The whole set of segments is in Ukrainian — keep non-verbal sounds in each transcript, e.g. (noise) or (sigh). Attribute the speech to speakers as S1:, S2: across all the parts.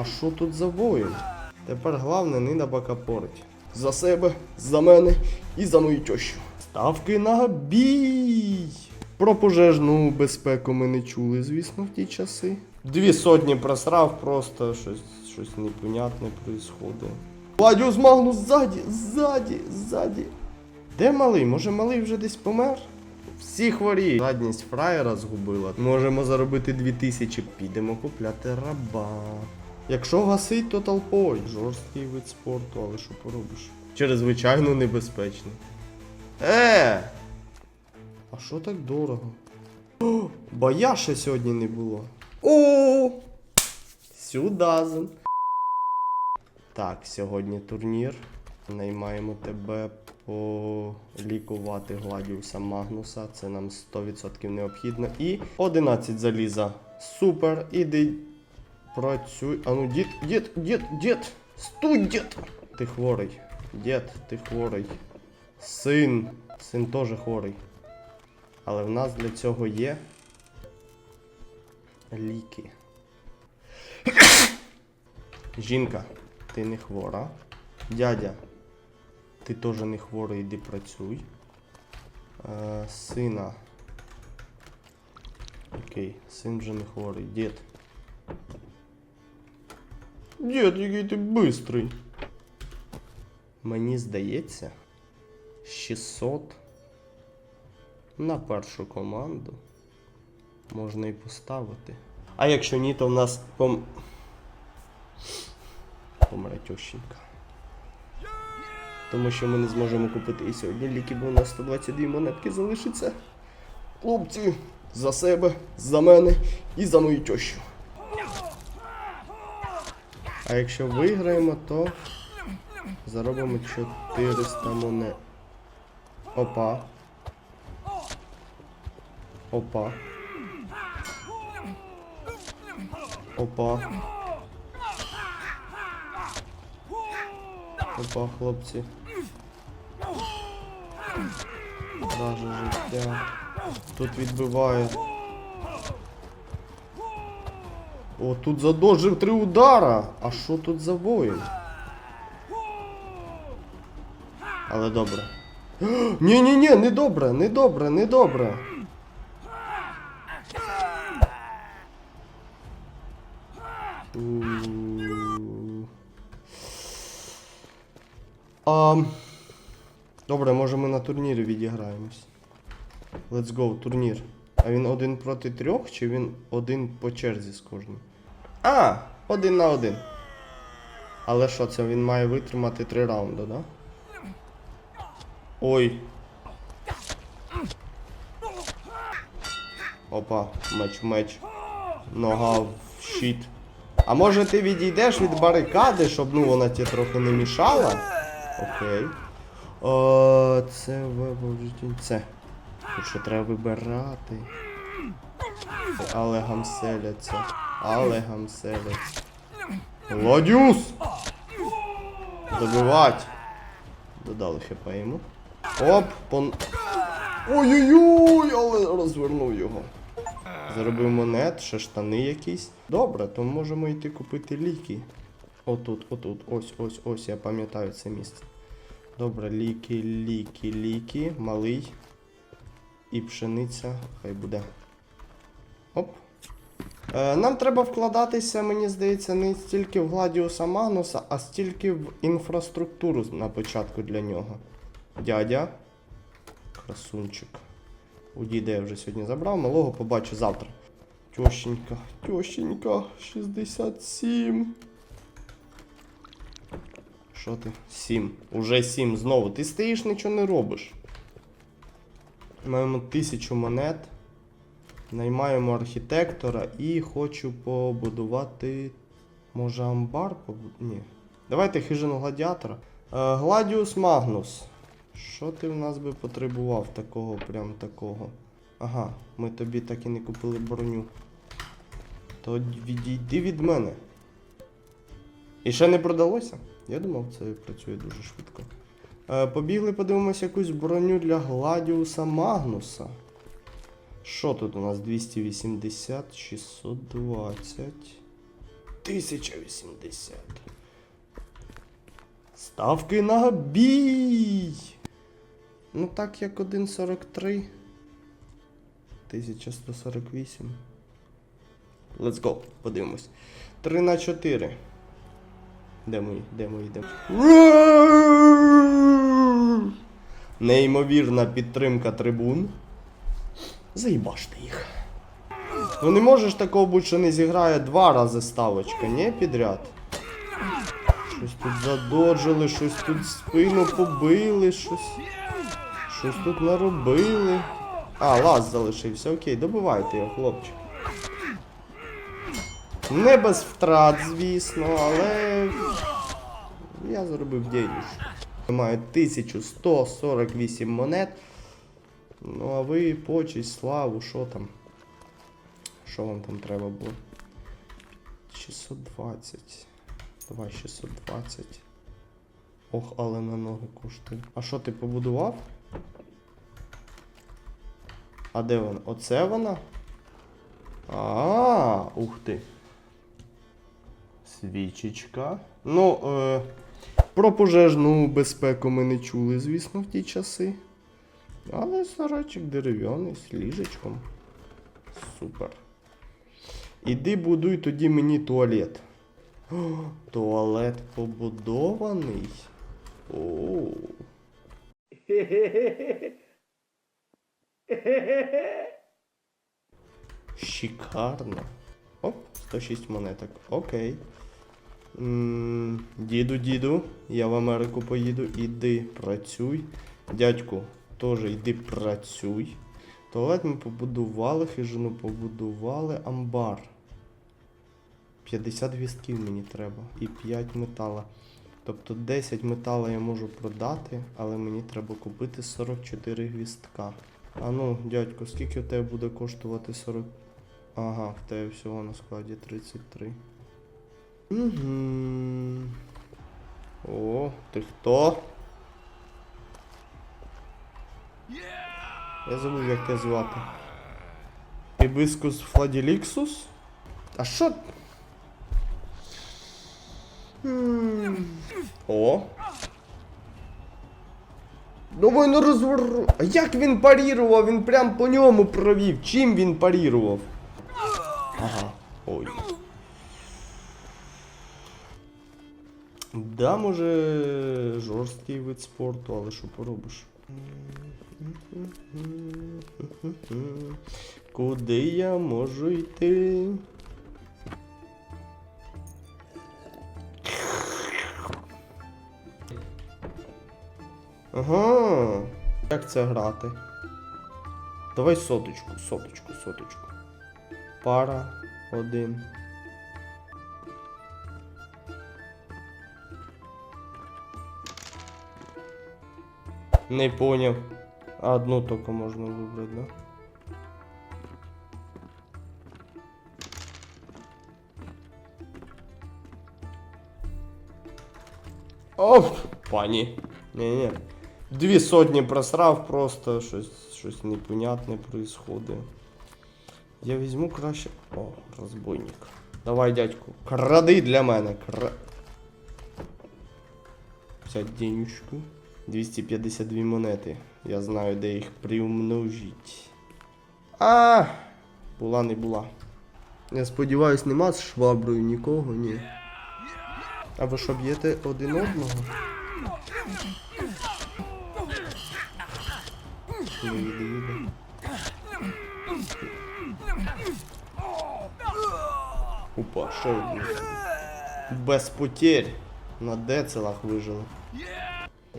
S1: А що тут за воїн? Тепер головне не набакапорить. За себе, за мене і за мою тещу. Ставки на бій! Про пожежну безпеку ми не чули, звісно, в ті часи. Дві сотні просрав, просто щось, щось непонятне происходить. Владіус Магнус ззаді, ззаді, ззаді. Де малий? Може малий вже десь помер? Всі хворі. Задність фраєра згубила. Можемо заробити 2000. Підемо купляти раба. Якщо гасить, то толпою. Жорсткий вид спорту, але що поробиш? Чрезвичайно небезпечний. Е! А що так дорого? О, боя ще сьогодні не було. О! Сюдазен. Так, сьогодні турнір. Наймаємо тебе полікувати Гладіуса Магнуса. Це нам 100% необхідно. І 11 заліза. Супер. Іди. Працюй. А ну, дід, дід, дід, дід. Стуй, дід. Ти хворий. Дід, ти хворий. Син. Син теж хворий. Але в нас для цього є ліки. (coughs) Жінка, ти не хвора. Дядя, ти теж не хворий, іди працюй. Е, сина. Окей, син вже не хворий. Дід. Дід, який ти бистрий. Мені здається, 600 на першу команду можна і поставити. А якщо ні, то в нас пом... помре тещенька. Тому що ми не зможемо купити і сьогодні ліки, бо у нас 122 монетки залишиться. Хлопці, за себе, за мене і за мою тещу. А якщо виграємо, то заробимо 400 монет. Опа. Опа. Опа. Опа, хлопці. Раже життя. Тут відбиває. О, тут задожив три удара. А що тут за воїн? Але добре. (gasps) Ні-ні-ні, не добре, не добре, не добре. А, добре, може ми на турнірі відіграємось. Let's go, турнір. А він один проти трьох, чи він один по черзі з кожним? А, один на один. Але що це він має витримати три раунди, да? Ой. Опа, меч в меч. Нога в щит. А може ти відійдеш від барикади, щоб ну вона тебе трохи не мішала? Окей. О, це виборжень. Це. Тут що треба вибирати. Але гамселяться. Але гамселяться. Гладіус! Добивать! Додали хп йому. Оп, пон. Ой-ой-ой, але розвернув його. Заробив монет, ще штани якісь. Добре, то можемо йти купити ліки. Отут, отут, ось, ось, ось, я пам'ятаю це місце. Добре, ліки, ліки, ліки, малий. І пшениця, хай буде. Оп. Е, нам треба вкладатися, мені здається, не стільки в Гладіуса Магнуса, а стільки в інфраструктуру на початку для нього. Дядя. Красунчик. У діда я вже сьогодні забрав, малого побачу завтра. Тьощенька, тьощенька, 67. Що ти? 7. Уже 7 знову. Ти стоїш, нічого не робиш. Маємо тисячу монет. Наймаємо архітектора і хочу побудувати. Може амбар? Ні. Давайте хижину гладіатора. Е, Гладіус Магнус. Що ти в нас би потребував такого, прям такого? Ага, ми тобі так і не купили броню. То відійди від мене. І ще не продалося? Я думав, це працює дуже швидко. Е, побігли, подивимося якусь броню для Гладіуса Магнуса. Що тут у нас 280, 620. 1080. Ставки на бій. Ну так як 1.43. 1148. Let's go. Подивимось. 3 на 4. Де ми? Де ми йдемо? Неймовірна підтримка трибун. Заїбаште їх. Ну не можеш такого бути, що не зіграє два рази ставочка, ні, підряд. Щось тут задоджили, щось тут спину побили, щось. Щось тут наробили. А, лаз залишився, окей, добивайте його, хлопчик. Не без втрат, звісно, але. Я зробив діюшку. Маю 1148 монет. Ну, а ви почесть, славу, що там? Що вам там треба було? 620. Давай 620. Ох, але на ноги коштує. А що ти побудував? А де вона? Оце вона? А, ух ти. Свічечка. Ну, е, про пожежну безпеку ми не чули, звісно, в ті часи. Але сарайчик дерев'яний з ліжечком. Супер. Іди будуй тоді мені туалет. О, туалет побудований. О. Шикарно. Оп, 106 монеток. Окей. Діду, діду, я в Америку поїду. Іди працюй. Дядьку, теж йди працюй. Туалет ми побудували, хижину побудували, амбар. 50 гвістків мені треба. І 5 метала. Тобто 10 метала я можу продати, але мені треба купити 44 гвістка. А ну, дядько, скільки в тебе буде коштувати 40. Ага, в тебе всього на складі 33. Угу. О, ти хто? Я забув, як тебе звати. Ібискус Фладіліксус? А що? О. Давай не розвору. А як він парірував? Він прям по ньому провів. Чим він парірував? Ага. Ой. Да, може жорсткий вид спорту, але що поробиш? Куди я можу йти? Ага. Як це грати? Давай соточку, соточку, соточку. Пара один. Не понял. Одну только можно выбрать, да? Оф, пані. Ні-ні. Дві сотні просрав, просто щось, щось непонятне происходить. Я візьму краще. О, розбойник. Давай, дядьку, кради для мене. Кра... Взять денежку. 252 монети. Я знаю, де їх приумножить. А, була не була. Я сподіваюсь, нема з шваброю нікого, ні. А ви що б'єте один одного? Не їде, їде. Опа, ще один. Без потерь. На децелах вижили.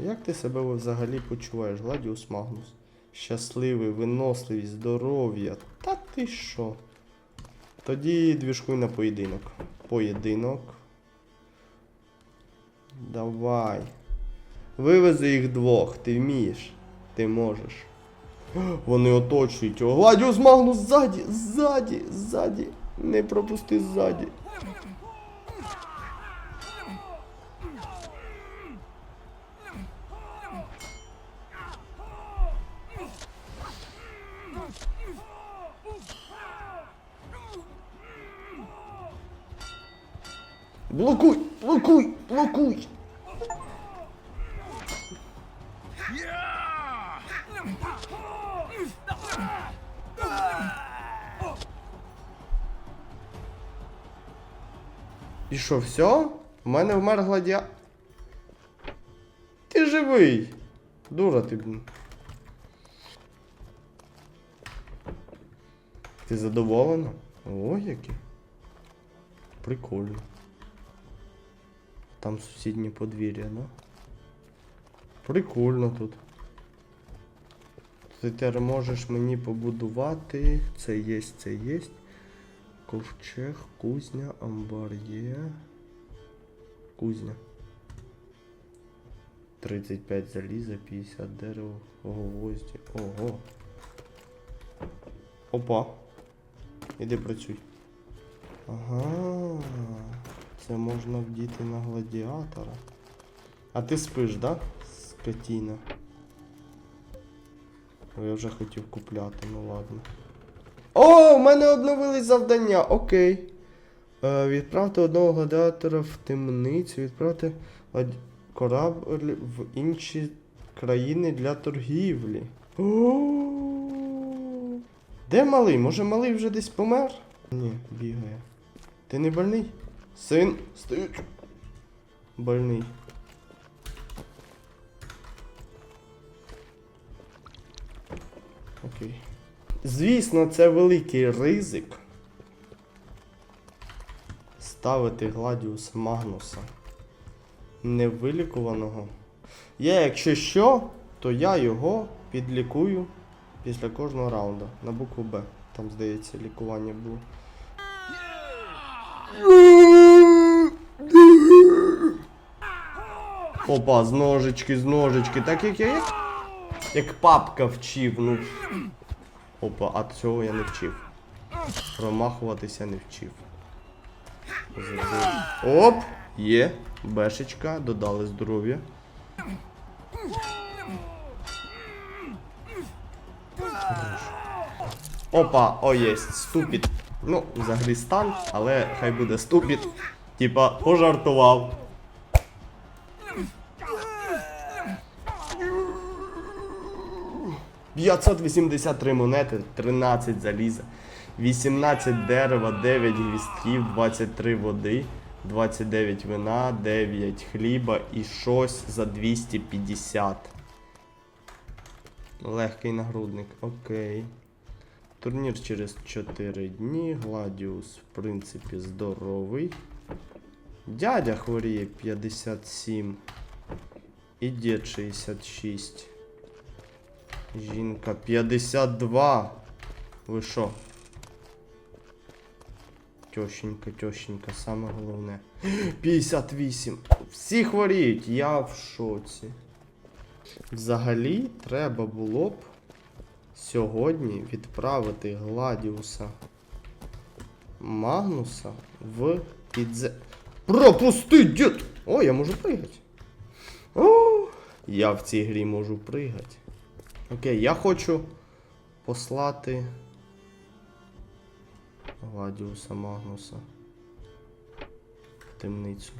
S1: Як ти себе взагалі почуваєш, Гладіус Магнус? Щасливий, виносливий, здоров'я. Та ти що? Тоді двіжкуй на поєдинок. Поєдинок. Давай. Вивези їх двох, ти вмієш. Ти можеш. Вони оточують його. Гладіус Магнус ззаді, ззаді, ззаді. Не пропусти ззаді. Блокуй! Блокуй! Блокуй! І що, все? У мене вмер гладіа. Ти живий! Дура ти. Ти задоволена? О, які. Прикольно. Там сусіднє подвір'я, да? Прикольно тут. Ти тепер можеш мені побудувати. Це є, це є. Ковчег, кузня, амбар є. Кузня. 35 заліза, 50 дерева, гвозді. Ого. Опа. Іди працюй. Ага. Це можна вдіти на гладіатора. А ти спиш, да? Скотіна. Я вже хотів купляти, ну ладно. О, у мене обновились завдання, окей. Е, відправте одного гладіатора в темницю, відправте корабль в інші країни для торгівлі. О, Де малий? Може малий вже десь помер? Ні, бігає. Ти не больний? Син, стоїть. Больний. Окей. Звісно, це великий ризик. Ставити Гладіуса Магнуса невилікуваного. Я, якщо що, то я його підлікую після кожного раунду на букву Б. Там, здається, лікування було. Опа, з ножички, з ножички. Так як я як, як папка вчив, ну. Опа, а цього я не вчив. Промахуватися не вчив. Оп! Є. Бешечка, додали здоров'я. Опа, о, єсть, ступід. Ну, взагалі сталь, але хай буде ступід. Типа, пожартував. П'ятсот вісімдесят три монети, 13 заліза, 18 дерева, 9 гвістків, 23 води, 29 вина, 9 хліба і щось за 250. Легкий нагрудник, окей. Турнір через 4 дні. Гладіус, в принципі, здоровий. Дядя хворіє 57. І дід 66. Жінка 52. Ви що? Тьощенька, тьощенька, саме головне. 58. Всі хворіють, я в шоці. Взагалі, треба було б сьогодні відправити Гладіуса Магнуса в підзе. Пропусти, дід! О, я можу пригати. О, я в цій грі можу пригати. Окей, я хочу послати Гладіуса Магнуса в темницю.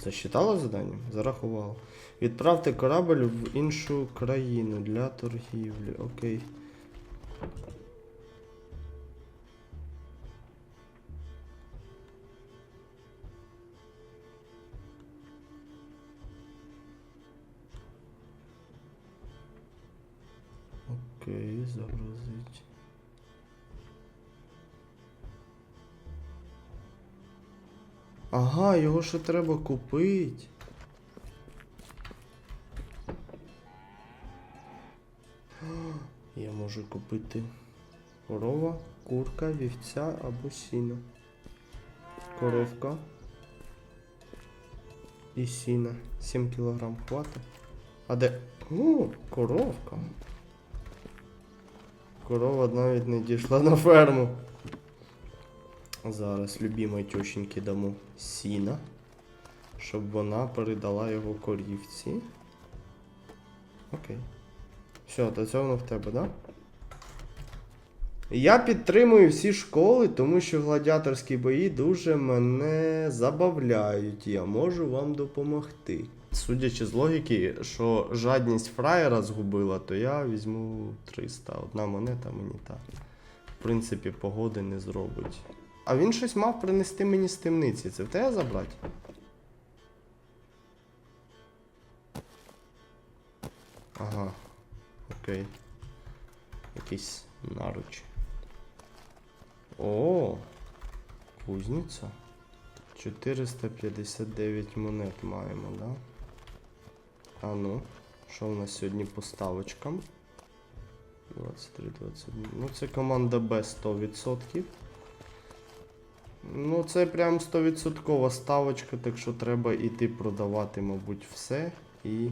S1: Засчитало завдання? Зарахувало. Відправте корабль в іншу країну для торгівлі. Окей. Окей, загрузить. Ага, його ще треба купити. Я можу купити корова, курка, вівця або сіно. Коровка. І сіна. 7 кілограм хватить. А де. О, коровка. Корова навіть не дійшла на ферму. Зараз любимой тещеньки дамо сіна, щоб вона передала його корівці. Окей. Все, до цього воно в тебе, да? Я підтримую всі школи, тому що гладіаторські бої дуже мене забавляють. Я можу вам допомогти. Судячи з логіки, що жадність фраєра згубила, то я візьму 300. Одна монета мені та. В принципі, погоди не зробить. А він щось мав принести мені з темниці. Це в тебе забрати? Ага. Окей. Якийсь наруч. О! Кузниця. 459 монет маємо, да? А ну, що в нас сьогодні по ставочкам? 23, 21. Ну, це команда Б 100%. Ну, це прям 100% ставочка, так що треба іти продавати, мабуть, все і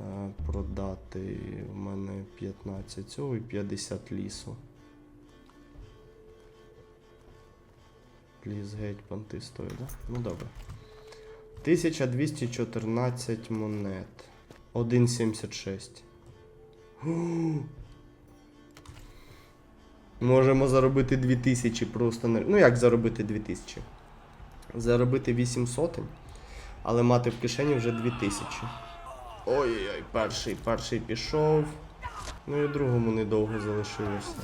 S1: е, продати в мене 15 цього і 50 лісу. Ліс геть понти стоїть, да? Ну добре. 1214 монет. 1,76. Можемо заробити 2000 просто. Ну як заробити 2000? Заробити 8 сотень, але мати в кишені вже 2000. Ой-ой-ой, перший, перший пішов. Ну і другому недовго залишилося.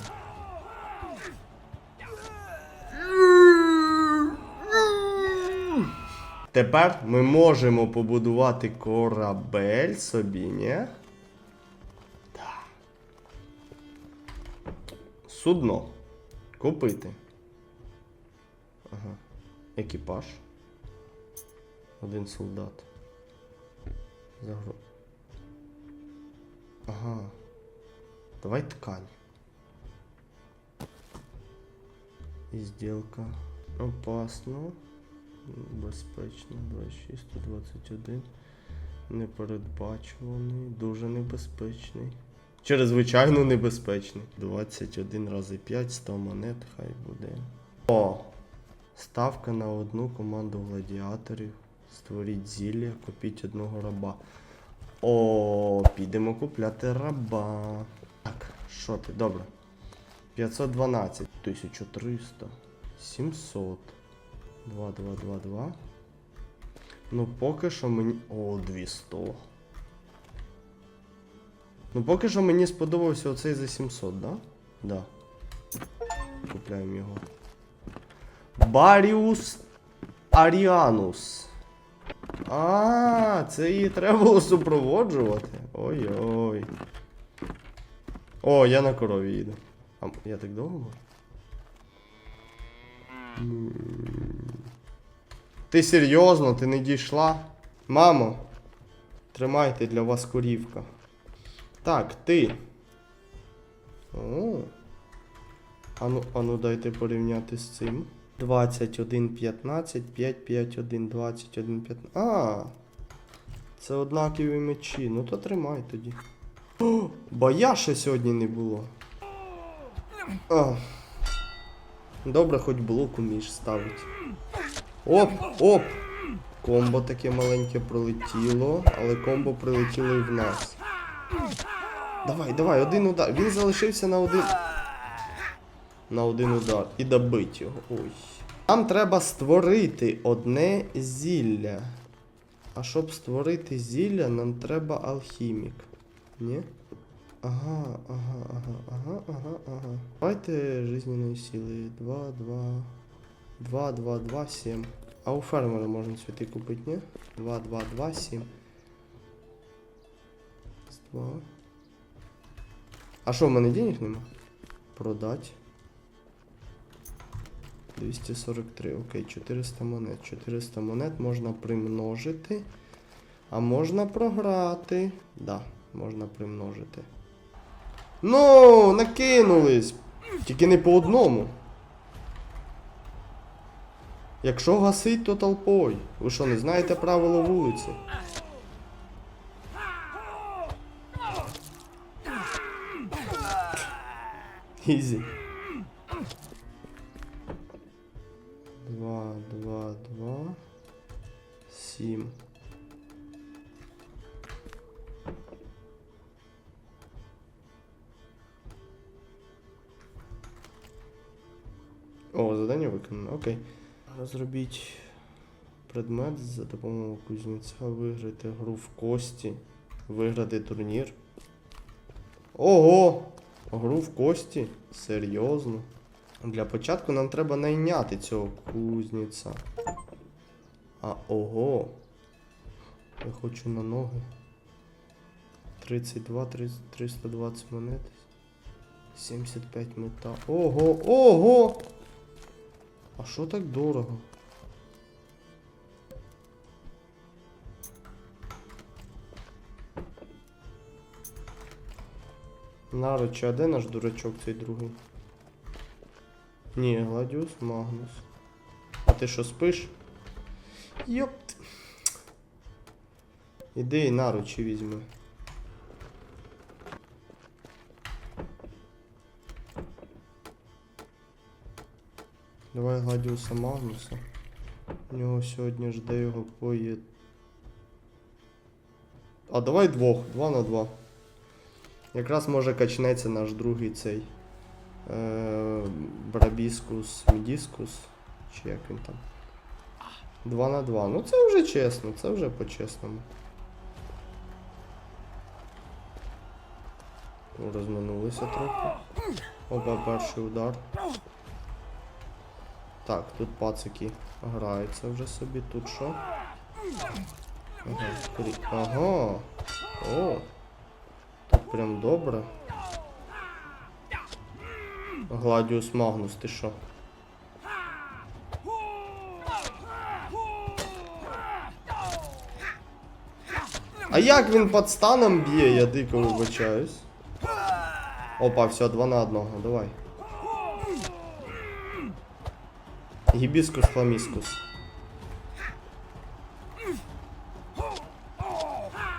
S1: Тепер ми можемо побудувати корабель собі, ні? Так. Судно. Купити. Ага. Екіпаж. Один солдат. Загру... Ага. Давай ткань. Ізділка. Опасно. Безпечно. 26, 121. Непередбачуваний. Дуже небезпечний. Чрезвичайно небезпечний. 21 рази 5, 100 монет, хай буде. О! Ставка на одну команду гладіаторів. Створіть зілля, купіть одного раба. О, підемо купляти раба. Так, що ти? Добре. 512, 1300, 700. 2, 2, 2, 2. Ну, поки що мені. О, 200. Ну, поки що мені сподобався оцей за 700, да? Да. Купляємо його. Баріус Аріанус. А, це її треба було супроводжувати. Ой-ой. О, я на корові їду. А я так довго? Ти серйозно, ти не дійшла? Мамо, тримайте для вас корівка. Так, ти. О. Ану, ану дайте порівняти з цим. 21, 15, 5, 5, 1, 21, 15. А. Це однакові мечі. Ну то тримай тоді. О, боя ще сьогодні не було. А. Добре, хоч блок умієш ставити. Оп, оп! Комбо таке маленьке пролетіло, але комбо прилетіло і в нас. Давай, давай, один удар. Він залишився на один. На один удар. І добить його. Ой. Нам треба створити одне зілля. А щоб створити зілля, нам треба алхімік. Ні? Ага, ага, ага, ага, ага, ага. Давайте жизненної сили. 2, 2. 2, 2, 2, 7. А у фермера можна цвіти купити, ні? 2, 2, 2, 7. 2. А що, в мене денег нема? Продать. 243, окей, 400 монет. 400 монет можна примножити. А можна програти. Да, можна примножити. Ну, накинулись. Тільки не по одному. Якщо гасить, то толпою. Ви що, не знаєте правила вулиці? Ізі. Два, два, два. Сім. О, завдання виконано, окей. Розробіть предмет за допомогою кузнеця, виграти гру в кості, виграти турнір. Ого! Гру в кості? Серйозно. Для початку нам треба найняти цього кузнеця. А ого. Я хочу на ноги. 32, 30, 320 монет. 75 мета. Ого, ого! А що так дорого? Нарочі, а де наш дурачок цей другий? Ні, Гладіус Магнус. А ти що спиш? Йопт. Іди і наручі візьми. Давай Гладіуса Магнуса. У нього сьогодні жде його поє. А давай двох, два на два. Якраз може качнеться наш другий цей. Е, Брабіскус, Мідіскус. Чи як він там? 2 на 2. Ну це вже чесно, це вже по-чесному. Розминулися трохи. Опа, перший удар. Так, тут пацики граються вже собі. Тут що? Ага, крі... ага. О. Тут прям добре. Гладіус Магнус, ти що? А як він під станом б'є, я дико вибачаюсь. Опа, все, два на одного, давай. Гібіскус фламіскус.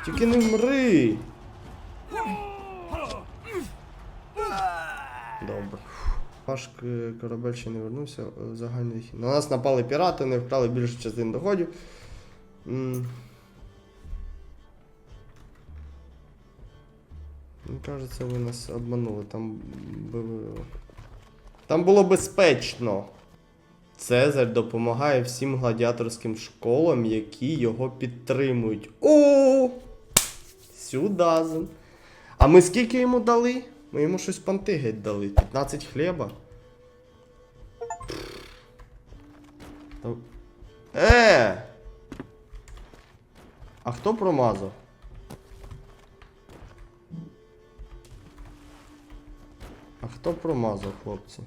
S1: Тільки не вмри. Добре. Ваш корабель ще не вернувся. е, Загальний хід. На нас напали пірати, не вкрали більшу частину доходів. Мені кажеться, ви нас обманули. Там, Там було безпечно. Цезарь допомагає всім гладіаторським школам, які його підтримують. О! Сюдазен. А ми скільки йому дали? Ми йому щось панти геть дали. 15 хліба. Е! А хто промазав? А хто промазав, хлопці?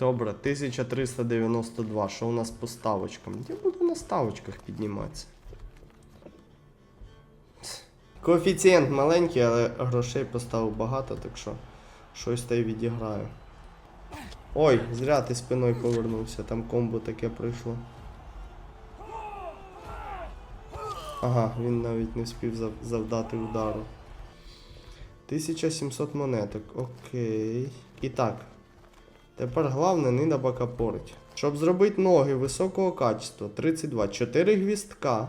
S1: Добре, 1392. Що у нас по ставочкам? Я буду на ставочках підніматися. Коефіцієнт маленький, але грошей поставив багато, так що щось та й відіграю. Ой, зря ти спиною повернувся, там комбо таке прийшло. Ага, він навіть не встиг завдати удару. 1700 монеток, окей. І так. Тепер головне не набакапорить. Щоб зробити ноги високого качества, 32. 4 гвістка.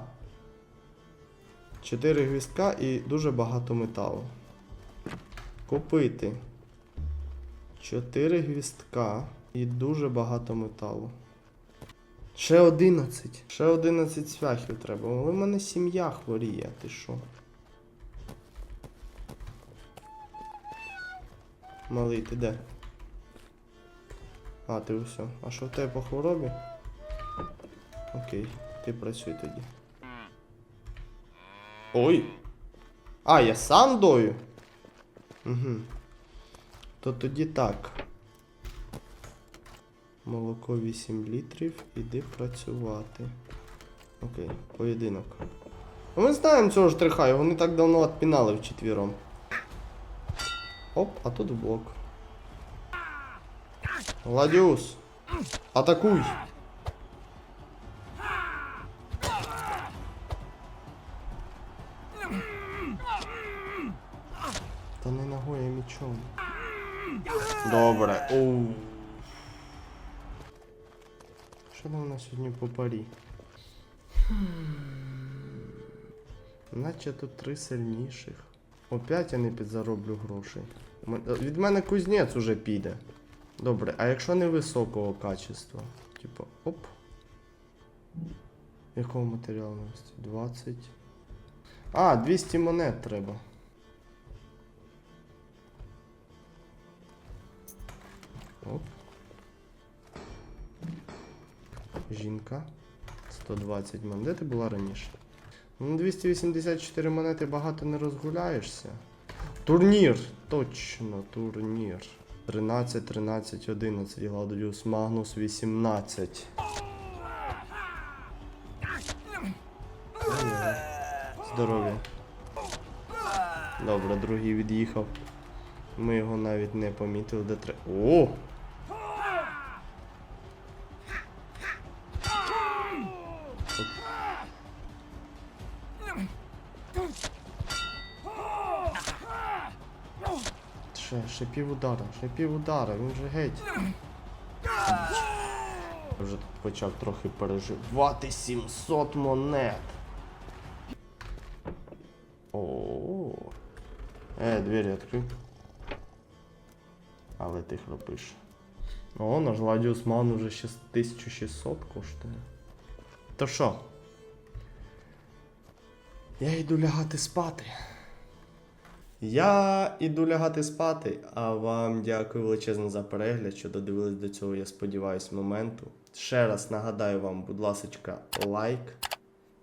S1: 4 гвістка і дуже багато металу. Купити. 4 гвістка і дуже багато металу. Ще 11. Ще 11 цвяхів треба. Але в мене сім'я хворіє, ти що? Малий, ти де? А, ти все. А що в тебе по хворобі? Окей, ти працюй тоді. Ой! А, я сам дою? Угу. То тоді так. Молоко 8 літрів, іди працювати. Окей, поєдинок. Ну, Ми знаємо цього штриха, його не так давно відпінали вчетвіром. Оп, а тут блок. Гладіус, атакуй! Та не ногою, а мечом. Добре. Що там у нас сьогодні по парі? Наче тут три сильніших. Опять я не підзароблю грошей. Від мене кузнець уже піде. Добре, а якщо не високого качества? Типа, оп. Якого матеріалу? 20. А, 200 монет треба. Оп. Жінка. 120 монет. Де ти була раніше? Ну, 284 монети багато не розгуляєшся. Турнір! Точно, турнір. 13, 13, 11. Гладіус Магнус 18. Здоров'я. Добре, другий від'їхав. Ми його навіть не помітили, де треба. О! Ще, ще пів удара, ще пів удара, він же геть. Я Вже тут почав трохи переживати 700 монет. О. Е, двері відкрив. Але ти хропиш. О, наш Гладіус Ман уже ще 1600 коштує. То що? Я йду лягати спати. Я іду лягати спати, а вам дякую величезно за перегляд, що додивились до цього, я сподіваюсь, моменту. Ще раз нагадаю вам, будь ласка, лайк,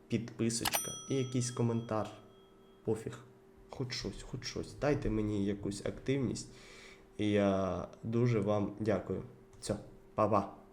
S1: підписочка і якийсь коментар. Пофіг. Хоч щось, хоч щось. Дайте мені якусь активність. І я дуже вам дякую. Все, па-па.